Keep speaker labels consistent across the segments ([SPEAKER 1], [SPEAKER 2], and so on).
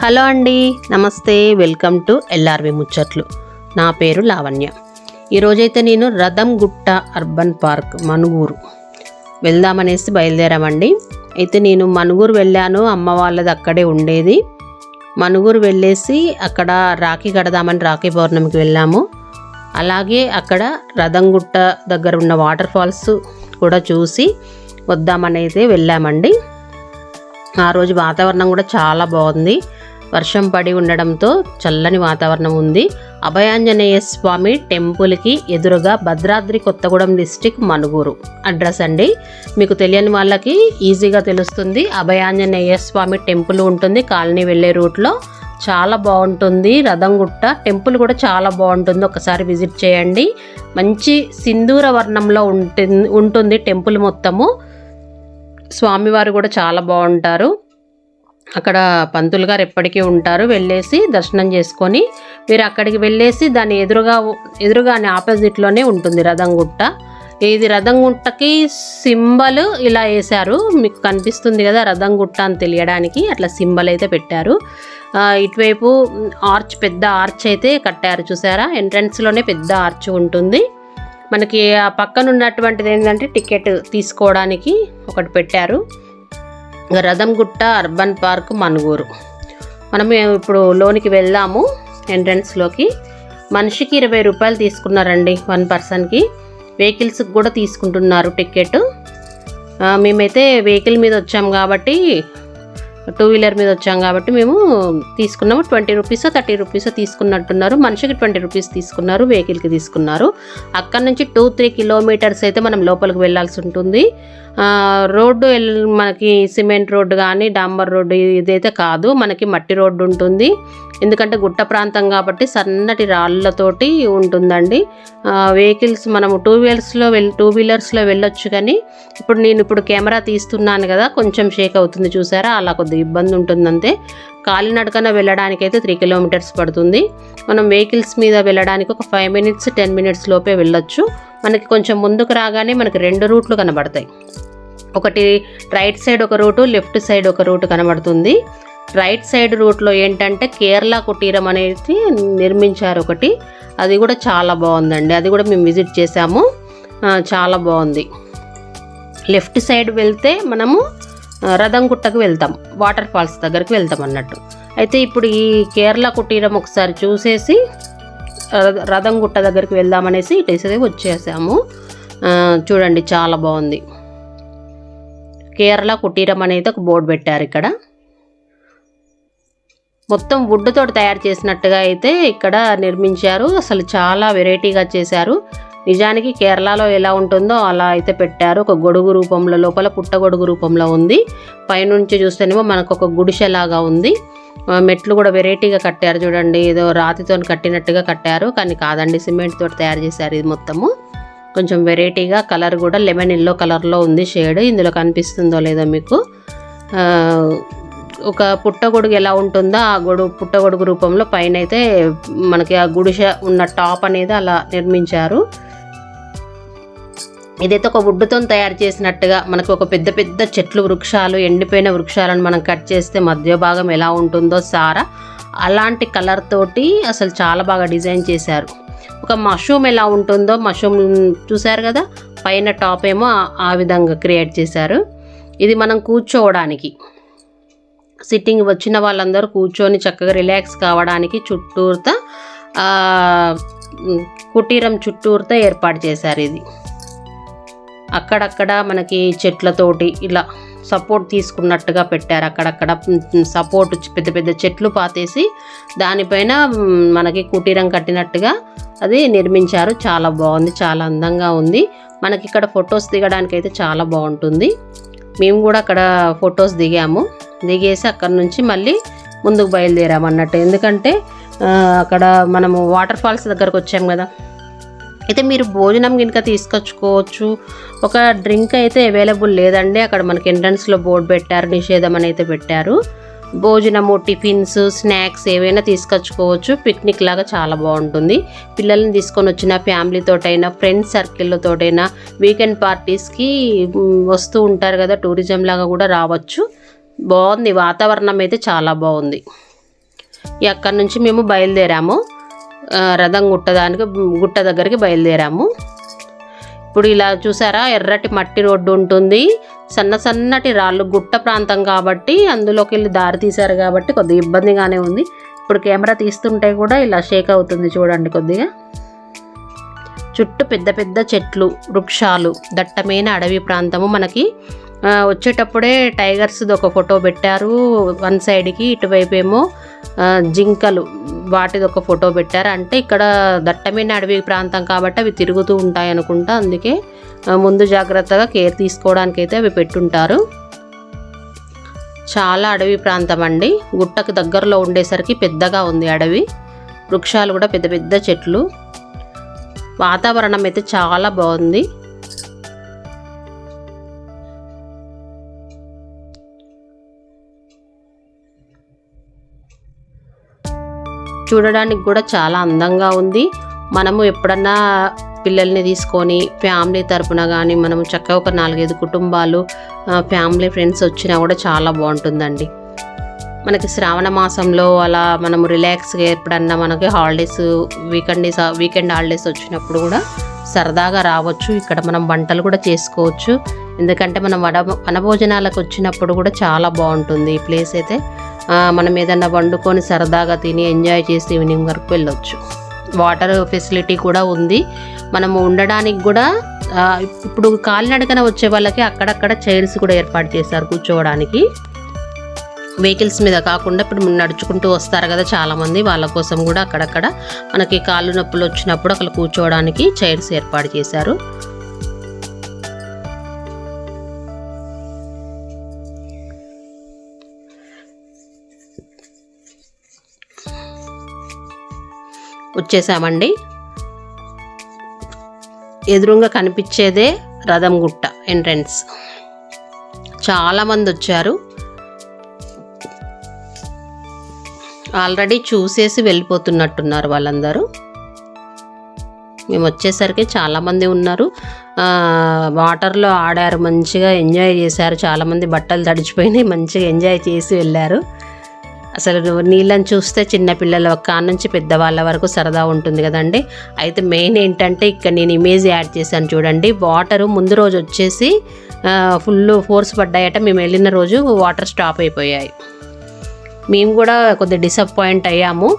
[SPEAKER 1] Hello అండి నమస్తే welcome to ఎల్ఆర్వి ముచ్చట్లు. నా పేరు లావణ్య. ఈరోజైతే నేను రథం గుట్ట అర్బన్ పార్క్ మనుగూరు వెళ్దామనేసి బయలుదేరామండి. అయితే నేను మనుగూరు వెళ్ళాను అమ్మ వాళ్ళది అక్కడే ఉండేది. మనుగూరు వెళ్ళేసి అక్కడ రాఖీ కడదామని రాఖీ పౌర్ణమికి వెళ్ళాము. అలాగే అక్కడ రథంగుట్ట దగ్గర ఉన్న వాటర్ ఫాల్స్ కూడా చూసి వద్దామని అయితే వెళ్ళామండి. ఆ రోజు వాతావరణం కూడా చాలా బాగుంది. వర్షం పడి ఉండడంతో చల్లని వాతావరణం ఉంది. అభయాంజనేయ స్వామి టెంపుల్కి ఎదురుగా భద్రాద్రి కొత్తగూడెం డిస్టిక్ మనుగూరు. అడ్రస్ అండి. మీకు తెలియని వాళ్ళకి ఈజీగా తెలుస్తుంది. అభయాంజనేయ స్వామి టెంపుల్ ఉంటుంది. కాలనీ వెళ్ళే రూట్లో చాలా బాగుంటుంది. రథంగుట్ట టెంపుల్ కూడా చాలా బాగుంటుంది. ఒకసారి విజిట్ చేయండి. మంచి సింధూర వర్ణంలో ఉంటుంది ఉంటుంది టెంపుల్ మొత్తము. స్వామివారు కూడా చాలా బాగుంటారు. అక్కడ పంతులు గారు ఎప్పటికీ ఉంటారు. వెళ్ళేసి దర్శనం చేసుకొని మీరు అక్కడికి వెళ్ళేసి దాని ఎదురుగా ఎదురుగానే ఆపోజిట్లోనే ఉంటుంది రథంగుట్ట. ఇది రథంగుట్టకి సింబల్ ఇలా వేశారు. మీకు కనిపిస్తుంది కదా రథంగుట్ట అని తెలియడానికి అట్లా సింబల్ అయితే పెట్టారు. ఇటువైపు ఆర్చ్ పెద్ద ఆర్చ్ అయితే కట్టారు చూసారా? ఎంట్రన్స్లోనే పెద్ద ఆర్చ్ ఉంటుంది. మనకి ఆ పక్కన ఉన్నటువంటిది ఏంటంటే టికెట్ తీసుకోవడానికి ఒకటి పెట్టారు. Rathamgutta urban park Manuguru. మనం ఇప్పుడు లోనికి వెళ్దాము ఎంట్రన్స్లోకి. మనిషికి ఇరవై రూపాయలు తీసుకున్నారండి వన్ పర్సన్కి. వెహికల్స్కి కూడా తీసుకుంటున్నారు టికెట్ మేమైతే వెహికల్ మీద వచ్చాం కాబట్టి టూ వీలర్ మీద వచ్చాం కాబట్టి మేము తీసుకున్నాము. ట్వంటీ రూపీస్ థర్టీ రూపీస్ తీసుకున్నట్టున్నారు. మనిషికి ట్వంటీ రూపీస్ తీసుకున్నారు వెహికల్కి తీసుకున్నారు. అక్కడ నుంచి టూ త్రీ కిలోమీటర్స్ అయితే మనం లోపలికి వెళ్ళాల్సి ఉంటుంది. రోడ్డు మనకి సిమెంట్ రోడ్డు కానీ డాంబర్ రోడ్డు ఇదైతే కాదు. మనకి మట్టి రోడ్డు ఉంటుంది. ఎందుకంటే గుట్ట ప్రాంతం కాబట్టి సన్నటి రాళ్ళతోటి ఉంటుందండి. వెహికల్స్ మనము టూ వీలర్స్లో వెల్ టూ వీలర్స్లో వెళ్ళొచ్చు కానీ ఇప్పుడు నేను ఇప్పుడు కెమెరా తీస్తున్నాను కదా కొంచెం షేక్ అవుతుంది చూసారా? అలా కొద్దిగా ఇబ్బంది ఉంటుందంతే. కాలినడకన వెళ్ళడానికి అయితే త్రీ కిలోమీటర్స్ పడుతుంది. మనం వెహికల్స్ మీద వెళ్ళడానికి ఒక ఫైవ్ మినిట్స్ టెన్ మినిట్స్ లోపే వెళ్ళొచ్చు. మనకి కొంచెం ముందుకు రాగానే మనకి రెండు రూట్లు కనబడతాయి. ఒకటి రైట్ సైడ్ ఒక రూటు లెఫ్ట్ సైడ్ ఒక రూట్ కనబడుతుంది. రైట్ సైడ్ రూట్లో ఏంటంటే కేరళ కుటీరం అనేది నిర్మించారు ఒకటి. అది కూడా చాలా బాగుందండి. అది కూడా మేము విజిట్ చేసాము చాలా బాగుంది. లెఫ్ట్ సైడ్ వెళ్తే మనము రథంగుట్టకు వెళ్తాం. వాటర్ ఫాల్స్ దగ్గరికి వెళ్తాం అన్నట్టు. అయితే ఇప్పుడు ఈ కేరళ కుటీరం ఒకసారి చూసేసి రథ- రథంగుట్ట దగ్గరికి వెళ్దామనేసి ఇటేసి వచ్చేసాము. చూడండి చాలా బాగుంది. కేరళ కుటీరం అనేది ఒక బోర్డు పెట్టారు ఇక్కడ. మొత్తం వుడ్ తోటి తయారు చేసినట్టుగా అయితే ఇక్కడ నిర్మించారు. అసలు చాలా వెరైటీగా చేశారు. నిజానికి కేరళలో ఎలా ఉంటుందో అలా అయితే పెట్టారు. ఒక గొడుగు రూపంలో లోపల పుట్టగొడుగు రూపంలో ఉంది. పైనుంచి చూస్తేనేమో మనకు ఒక గుడిసెలాగా ఉంది. మెట్లు కూడా వెరైటీగా కట్టారు చూడండి. ఏదో రాతితో కట్టినట్టుగా కట్టారు. కానీ కాదండి సిమెంట్ తోటి తయారు చేశారు ఇది మొత్తము. కొంచెం వెరైటీగా కలర్ కూడా లెమన్ ఎల్లో కలర్లో ఉంది షేడ్. ఇందులో కనిపిస్తుందో లేదో మీకు. ఆ, ఒక పుట్టగొడుగు ఎలా ఉంటుందో ఆ గొడుగు పుట్టగొడుగు రూపంలో పైన అయితే మనకి ఆ గుడిసె ఉన్న టాప్ అనేది అలా నిర్మించారు. ఇదైతే ఒక వుడ్తో తయారు చేసినట్టుగా మనకు ఒక పెద్ద పెద్ద చెట్లు వృక్షాలు ఎండిపోయిన వృక్షాలను మనం కట్ చేస్తే మధ్య భాగం ఎలా ఉంటుందో సారా అలాంటి కలర్ తోటి అసలు చాలా బాగా డిజైన్ చేశారు. ఒక మష్రూమ్ ఎలా ఉంటుందో మష్రూమ్ చూశారు కదా? పైన టాప్ ఏమో ఆ- ఆ విధంగా క్రియేట్ చేశారు. ఇది మనం కూర్చోవడానికి. సిట్టింగ్ వచ్చిన వాళ్ళందరూ కూర్చొని చక్కగా రిలాక్స్ కావడానికి చుట్టూర్త కుటీరం చుట్టూర్త ఏర్పాటు చేశారు ఇది. అక్కడక్కడ మనకి చెట్లతోటి ఇలా సపోర్ట్ తీసుకున్నట్టుగా పెట్టారు. అక్కడక్కడ సపోర్ట్ పెద్ద పెద్ద చెట్లు పాతేసి దానిపైన మనకి కుటీరం కట్టినట్టుగా అది నిర్మించారు. చాలా బాగుంది చాలా అందంగా ఉంది. మనకి ఇక్కడ ఫొటోస్ దిగడానికి అయితే చాలా బాగుంటుంది. మేము కూడా అక్కడ ఫొటోస్ దిగాము. దిగేసి అక్కడ నుంచి మళ్ళీ ముందుకు బయలుదేరామన్నట్టు. ఎందుకంటే అక్కడ మనము వాటర్ ఫాల్స్ దగ్గరకు వచ్చాం కదా. అయితే మీరు భోజనం కనుక తీసుకొచ్చుకోవచ్చు. ఒక డ్రింక్ అయితే అవైలబుల్ లేదండి. అక్కడ మనకి ఎంట్రన్స్లో బోర్డు పెట్టారు నిషేధం అని అయితే పెట్టారు. భోజనము టిఫిన్స్ స్నాక్స్ ఏవైనా తీసుకొచ్చుకోవచ్చు. పిక్నిక్ లాగా చాలా బాగుంటుంది. పిల్లల్ని తీసుకొని వచ్చిన ఫ్యామిలీతోటైనా ఫ్రెండ్స్ సర్కిల్తోటైనా వీకెండ్ పార్టీస్కి వస్తూ ఉంటారు కదా టూరిజం లాగా కూడా రావచ్చు. బాగుంది. వాతావరణం అయితే చాలా బాగుంది. ఎక్కడి అక్కడి నుంచి మేము బయలుదేరాము? రథం గుట్టదానికి గుట్ట దగ్గరికి బయలుదేరాము. ఇప్పుడు ఇలా చూసారా ఎర్రటి మట్టి రోడ్డు ఉంటుంది. సన్న సన్నటి రాళ్ళు గుట్ట ప్రాంతం కాబట్టి అందులోకి వెళ్ళి దారి తీశారు కాబట్టి కొద్దిగా ఇబ్బందిగానే ఉంది. ఇప్పుడు కెమెరా తీస్తుంటే కూడా ఇలా షేక్ అవుతుంది చూడండి కొద్దిగా. చుట్టూ పెద్ద పెద్ద చెట్లు వృక్షాలు దట్టమైన అడవి ప్రాంతము మనకి. వచ్చేటప్పుడే టైగర్స్ది ఒక ఫోటో పెట్టారు. వన్ సైడ్కి ఇటువైపు ఏమో జింకలు. వాటిది ఒక ఫోటో పెట్టారు. అంటే ఇక్కడ దట్టమైన అడవి ప్రాంతం కాబట్టి అవి తిరుగుతూ ఉంటాయి అనుకుంటా. అందుకే ముందు జాగ్రత్తగా కేర్ తీసుకోవడానికి అయితే అవి పెట్టుంటారు. చాలా అడవి ప్రాంతం అండి. గుట్టకు దగ్గరలో ఉండేసరికి పెద్దగా ఉంది అడవి. వృక్షాలు కూడా పెద్ద పెద్ద చెట్లు. వాతావరణం అయితే చాలా బాగుంది. చూడడానికి కూడా చాలా అందంగా ఉంది. మనము ఎప్పుడన్నా పిల్లల్ని తీసుకొని ఫ్యామిలీ తరపున కానీ మనం చక్కగా ఒక నాలుగైదు కుటుంబాలు ఫ్యామిలీ ఫ్రెండ్స్ వచ్చినా కూడా చాలా బాగుంటుందండి. మనకి శ్రావణ మాసంలో అలా మనం రిలాక్స్గా ఎప్పుడన్నా మనకి హాలిడేస్ వీకెండ్ వీకెండ్ హాలిడేస్ వచ్చినప్పుడు కూడా సరదాగా రావచ్చు. ఇక్కడ మనం వంటలు కూడా చేసుకోవచ్చు. ఎందుకంటే మనం వడ వనభోజనాలకు వచ్చినప్పుడు కూడా చాలా బాగుంటుంది ఈ ప్లేస్ అయితే. మనం ఏదన్నా వండుకొని సరదాగా తిని ఎంజాయ్ చేసి ఈవినింగ్ వరకు వెళ్ళొచ్చు. వాటర్ ఫెసిలిటీ కూడా ఉంది. మనము ఉండడానికి కూడా ఇప్పుడు కాలినడకన వచ్చే వాళ్ళకి అక్కడక్కడ చైర్స్ కూడా ఏర్పాటు చేశారు కూర్చోవడానికి. వెహికల్స్ మీద కాకుండా ఇప్పుడు నడుచుకుంటూ వస్తారు కదా చాలామంది వాళ్ళ కోసం కూడా అక్కడక్కడ మనకి కాళ్ళు నొప్పులు వచ్చినప్పుడు అక్కడ కూర్చోవడానికి చైర్స్ ఏర్పాటు చేశారు. వచ్చేసామండి. ఎదురుగా కనిపించేదే రథం గుట్ట ఎంట్రన్స్. చాలామంది వచ్చారు. ఆల్రెడీ చూసేసి వెళ్ళిపోతున్నట్టున్నారు వాళ్ళందరూ. మేము వచ్చేసరికి చాలామంది ఉన్నారు. వాటర్లో ఆడారు మంచిగా ఎంజాయ్ చేశారు. చాలామంది బట్టలు తడిచిపోయినాయి మంచిగా ఎంజాయ్ చేసి వెళ్ళారు. అసలు నీళ్ళని చూస్తే చిన్నపిల్లల కాడ నుంచి పెద్దవాళ్ళ వరకు సరదా ఉంటుంది కదండి. అయితే మెయిన్ ఏంటంటే ఇక్కడ నేను ఇమేజ్ యాడ్ చేశాను చూడండి. వాటర్ ముందు రోజు వచ్చేసి ఫుల్ ఫోర్స్ పడ్డాయట. మేము వెళ్ళిన రోజు వాటర్ స్టాప్ అయిపోయాయి. మేము కూడా కొద్దిగా డిసప్పాయింట్ అయ్యాము.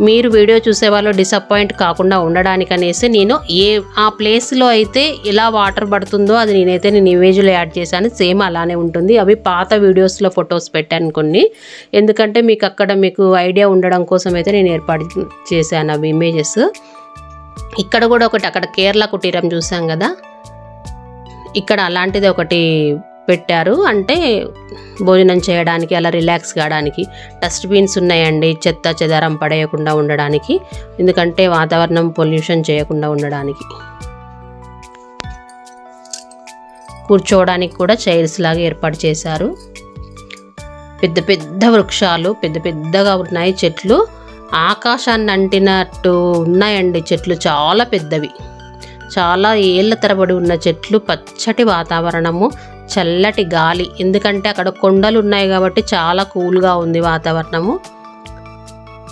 [SPEAKER 1] మీరు వీడియో చూసే వాళ్ళు డిసప్పాయింట్ కాకుండా ఉండడానికనేసి నేను ఏ ఆ ప్లేస్లో అయితే ఎలా వాటర్ పడుతుందో అది నేనైతే నేను ఇమేజ్లో యాడ్ చేశాను. సేమ్ అలానే ఉంటుంది. అవి పాత వీడియోస్లో ఫొటోస్ పెట్టాను కొన్ని. ఎందుకంటే మీకు అక్కడ మీకు ఐడియా ఉండడం కోసం అయితే నేను ఏర్పాటు చేశాను అవి ఇమేజెస్ ఇక్కడ కూడా ఒకటి అక్కడ కేరళ కుటీరం చూసాం కదా? ఇక్కడ అలాంటిది ఒకటి పెట్టారు. అంటే భోజనం చేయడానికి అలా రిలాక్స్ కావడానికి డస్ట్బిన్స్ ఉన్నాయండి. చెత్త చెదారం పడేయకుండా ఉండడానికి ఎందుకంటే వాతావరణం పొల్యూషన్ చేయకుండా ఉండడానికి. కూర్చోవడానికి కూడా చైర్స్ లాగా ఏర్పాటు చేశారు. పెద్ద పెద్ద వృక్షాలు పెద్ద పెద్దగా ఉన్నాయి చెట్లు. ఆకాశాన్ని అంటినట్టు ఉన్నాయండి చెట్లు. చాలా పెద్దవి. చాలా ఏళ్ళ తరబడి ఉన్న చెట్లు పచ్చటి వాతావరణము. చల్లటి గాలి. ఎందుకంటే అక్కడ కొండలు ఉన్నాయి కాబట్టి చాలా కూల్గా ఉంది వాతావరణము.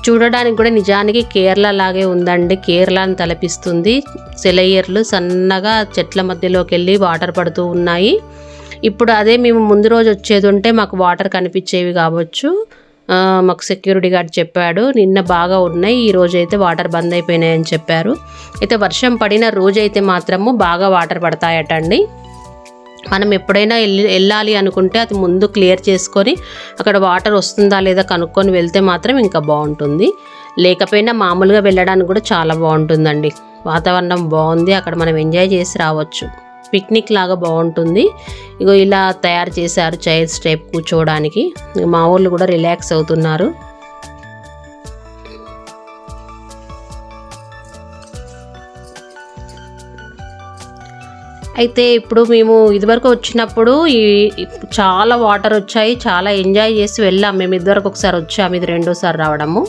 [SPEAKER 1] చూడడానికి కూడా నిజానికి కేరళ లాగే ఉందండి. కేరళను తలపిస్తుంది. సెలయర్లు సన్నగా చెట్ల మధ్యలోకి వెళ్ళి వాటర్ పడుతూ ఉన్నాయి. ఇప్పుడు అదే మేము ముందు రోజు వచ్చేది ఉంటే మాకు వాటర్ కనిపించేవి కావచ్చు. మాకు సెక్యూరిటీ గార్డ్ చెప్పాడు. నిన్న బాగా ఉన్నాయి. ఈ రోజు అయితే వాటర్ బంద్ అయిపోయినాయని చెప్పారు. అయితే వర్షం పడిన రోజైతే మాత్రము బాగా వాటర్ పడతాయటండి. మనం ఎప్పుడైనా వెళ్ళి వెళ్ళాలి అనుకుంటే అది ముందు క్లియర్ చేసుకొని అక్కడ వాటర్ వస్తుందా లేదా కనుక్కొని వెళ్తే మాత్రం ఇంకా బాగుంటుంది. లేకపోయినా మామూలుగా వెళ్ళడానికి కూడా చాలా బాగుంటుందండి. వాతావరణం బాగుంది అక్కడ మనం ఎంజాయ్ చేసి రావచ్చు. పిక్నిక్ లాగా బాగుంటుంది. ఇగో ఇలా తయారు చేశారు చైర్స్ టైప్ కూర్చోవడానికి. మా వాళ్ళు కూడా రిలాక్స్ అవుతున్నారు. అయితే ఇప్పుడు మేము ఇదివరకు వచ్చినప్పుడు ఈ చాలా వాటర్ వచ్చాయి చాలా ఎంజాయ్ చేసి వెళ్ళాం. మేము ఇదివరకు ఒకసారి వచ్చాము ఇది రెండోసారి రావడము.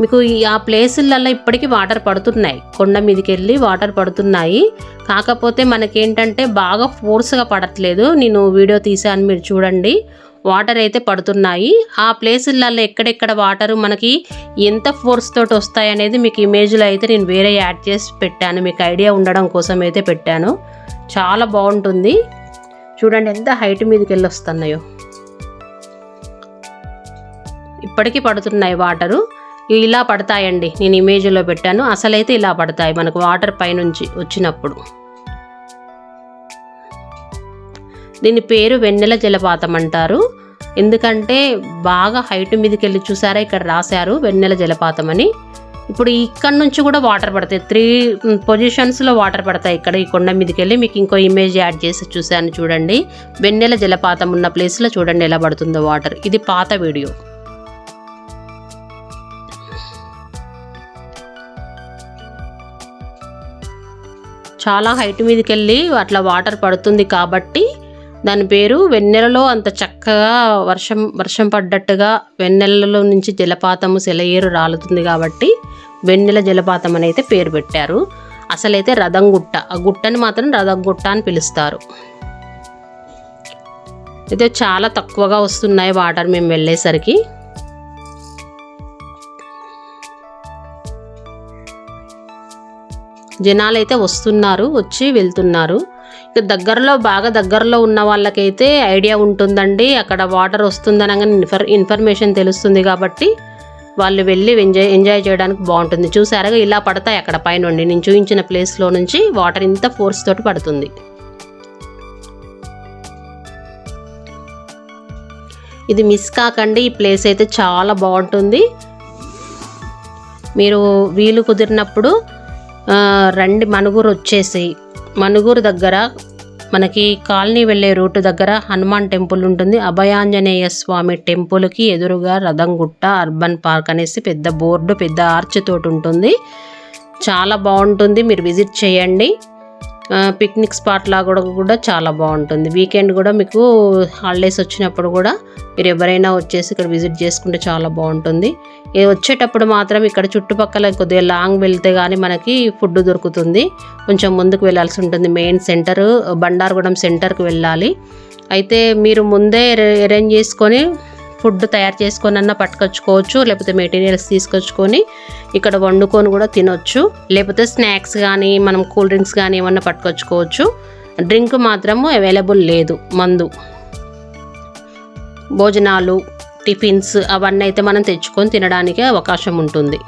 [SPEAKER 1] మీకు ఈ ఆ ప్లేసులలో ఇప్పటికీ వాటర్ పడుతున్నాయి. కొండ మీదకి వెళ్ళి వాటర్ పడుతున్నాయి. కాకపోతే మనకేంటంటే బాగా ఫోర్స్గా పడట్లేదు. నేను వీడియో తీసాను మీరు చూడండి. వాటర్ అయితే పడుతున్నాయి. ఆ ప్లేసులలో ఎక్కడెక్కడ వాటర్ మనకి ఎంత ఫోర్స్ తోటి వస్తాయి అనేది మీకు ఇమేజ్లో అయితే నేను వేరే యాడ్ చేసి పెట్టాను. మీకు ఐడియా ఉండడం కోసం అయితే పెట్టాను. చాలా బాగుంటుంది. చూడండి ఎంత హైట్ మీదకి వెళ్ళి వస్తున్నాయో. ఇప్పటికీ పడుతున్నాయి వాటరు. ఇలా పడతాయండి. నేను ఇమేజ్లో పెట్టాను. అసలైతే ఇలా పడతాయి మనకు వాటర్ పైనుంచి వచ్చినప్పుడు. దీని పేరు వెన్నెల జలపాతం అంటారు. ఎందుకంటే బాగా హైట్ మీదకి వెళ్ళి చూసారా ఇక్కడ రాశారు వెన్నెల జలపాతం అని. ఇప్పుడు ఇక్కడ నుంచి కూడా వాటర్ పడతాయి. త్రీ పొజిషన్స్లో వాటర్ పడతాయి ఇక్కడ ఈ కొండ మీదకి వెళ్ళి మీకు ఇంకో ఇమేజ్ యాడ్ చేసి చూశాను చూడండి. వెన్నెల జలపాతం ఉన్న ప్లేస్లో చూడండి ఎలా పడుతుందో వాటర్. ఇది పాత వీడియో. చాలా హైట్ మీదకి వెళ్ళి అట్లా వాటర్ పడుతుంది కాబట్టి దాని పేరు వెన్నెలలో అంత చక్కగా వర్షం వర్షం పడ్డట్టుగా వెన్నెలలో నుంచి జలపాతము సెలయేరు రాలుతుంది కాబట్టి వెన్నెల జలపాతం అని అయితే పేరు పెట్టారు. అసలైతే రథం గుట్ట ఆ గుట్టని మాత్రం రథం గుట్ట అని పిలుస్తారు. అయితే చాలా తక్కువగా వస్తున్నాయి వాటర్ మేము వెళ్ళేసరికి. జనాలు అయితే వస్తున్నారు వచ్చి వెళ్తున్నారు. దగ్గరలో బాగా దగ్గరలో ఉన్న వాళ్ళకైతే ఐడియా ఉంటుందండి. అక్కడ వాటర్ వస్తుందనగా ఇన్ఫర్ ఇన్ఫర్మేషన్ తెలుస్తుంది కాబట్టి వాళ్ళు వెళ్ళి ఎంజాయ్ ఎంజాయ్ చేయడానికి బాగుంటుంది. చూసారుగా ఇలా పడతాయి అక్కడ పైనుండి. నేను చూపించిన ప్లేస్లో నుంచి వాటర్ ఇంత ఫోర్స్ తోటి పడుతుంది. ఇది మిస్ కాకండి. ఈ ప్లేస్ అయితే చాలా బాగుంటుంది. మీరు వీలు కుదిరినప్పుడు రండి. మనుగురు వచ్చేసి మనుగురు దగ్గర మనకి కాలనీ వెళ్ళే రూటు దగ్గర హనుమాన్ టెంపుల్ ఉంటుంది. అభయాంజనేయ స్వామి టెంపుల్కి ఎదురుగా రథంగుట్ట అర్బన్ పార్క్ అనేసి పెద్ద బోర్డు పెద్ద ఆర్చ్ తోటి ఉంటుంది. చాలా బాగుంటుంది. మీరు విజిట్ చేయండి. పిక్నిక్ స్పాట్ లాగా కూడా కూడా చాలా బాగుంటుంది. వీకెండ్ కూడా మీకు హాలిడేస్ వచ్చినప్పుడు కూడా మీరు ఎవరైనా వచ్చేసి ఇక్కడ విజిట్ చేసుకుంటే చాలా బాగుంటుంది. వచ్చేటప్పుడు మాత్రం ఇక్కడ చుట్టుపక్కల కొద్దిగా లాంగ్ వెళ్తే కానీ మనకి ఫుడ్ దొరుకుతుంది. కొంచెం ముందుకు వెళ్ళాల్సి ఉంటుంది. మెయిన్ సెంటర్ బండారగూడెం సెంటర్కి వెళ్ళాలి. అయితే మీరు ముందే అరేంజ్ చేసుకొని ఫుడ్ తయారు చేసుకొని అన్న పట్టుకొచ్చుకోవచ్చు లేకపోతే మెటీరియల్స్ తీసుకొచ్చుకొని ఇక్కడ వండుకొని కూడా తినొచ్చు. లేకపోతే స్నాక్స్ కానీ మనం కూల్ డ్రింక్స్ కానీ ఏమన్నా పట్టుకొచ్చుకోవచ్చు. డ్రింక్ మాత్రము అవైలబుల్ లేదు మందు. భోజనాలు టిఫిన్స్ అవన్నీ అయితే మనం తెచ్చుకొని తినడానికి అవకాశం ఉంటుంది.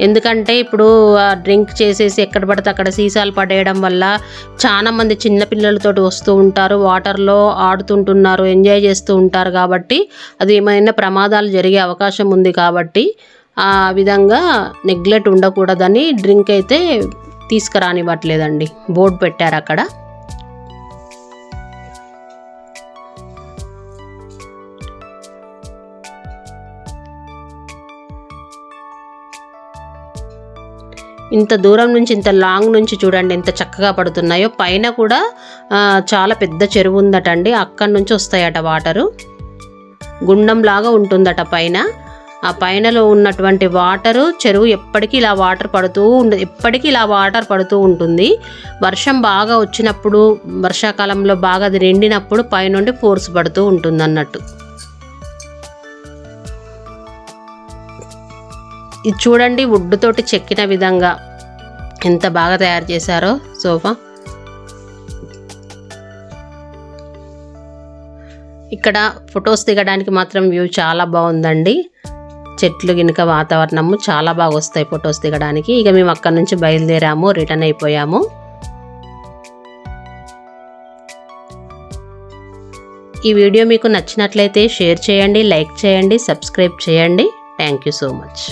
[SPEAKER 1] ఎందుకంటే ఇప్పుడు ఆ డ్రింక్ చేసేసి ఎక్కడ పడితే అక్కడ సీసాలు పడేయడం వల్ల చాలామంది చిన్నపిల్లలతో చిన్నపిల్లలతోటి వస్తూ ఉంటారు వాటర్లో ఆడుతుంటున్నారు ఎంజాయ్ చేస్తూ ఉంటారు కాబట్టి అది ఏమైనా ప్రమాదాలు జరిగే అవకాశం ఉంది కాబట్టి ఆ విధంగా నెగ్లెక్ట్ ఉండకూడదని డ్రింక్ అయితే తీసుకురానివ్వట్లేదండి. బోర్డు పెట్టారు అక్కడ. ఇంత దూరం నుంచి ఇంత లాంగ్ నుంచి చూడండి ఎంత చక్కగా పడుతున్నాయో. పైన కూడా చాలా పెద్ద చెరువు ఉందట అండి అక్కడి నుంచి వస్తాయట వాటరు. గుండంలాగా ఉంటుందట పైన. ఆ పైనలో ఉన్నటువంటి వాటరు చెరువు ఎప్పటికీ ఇలా వాటర్ పడుతూ ఉంటుంది ఎప్పటికీ ఇలా వాటర్ పడుతూ ఉంటుంది. వర్షం బాగా వచ్చినప్పుడు వర్షాకాలంలో బాగా అది నిండినప్పుడు పైనుండి ఫోర్స్ పడుతూ ఉంటుంది అన్నట్టు ఇది చూడండి వుడ్ తోటి చెక్కిన విధంగా ఎంత బాగా తయారు చేశారో సోఫా. ఇక్కడ ఫొటోస్ దిగడానికి మాత్రం వ్యూ చాలా బాగుందండి. చెట్లు గినుక వాతావరణము చాలా బాగా వస్తాయి ఫొటోస్ దిగడానికి. ఇక మేము అక్కడ నుంచి బయలుదేరాము రిటర్న్ అయిపోయాము. ఈ వీడియో మీకు నచ్చినట్లయితే షేర్ చేయండి లైక్ చేయండి సబ్స్క్రైబ్ చేయండి. Thank you so much.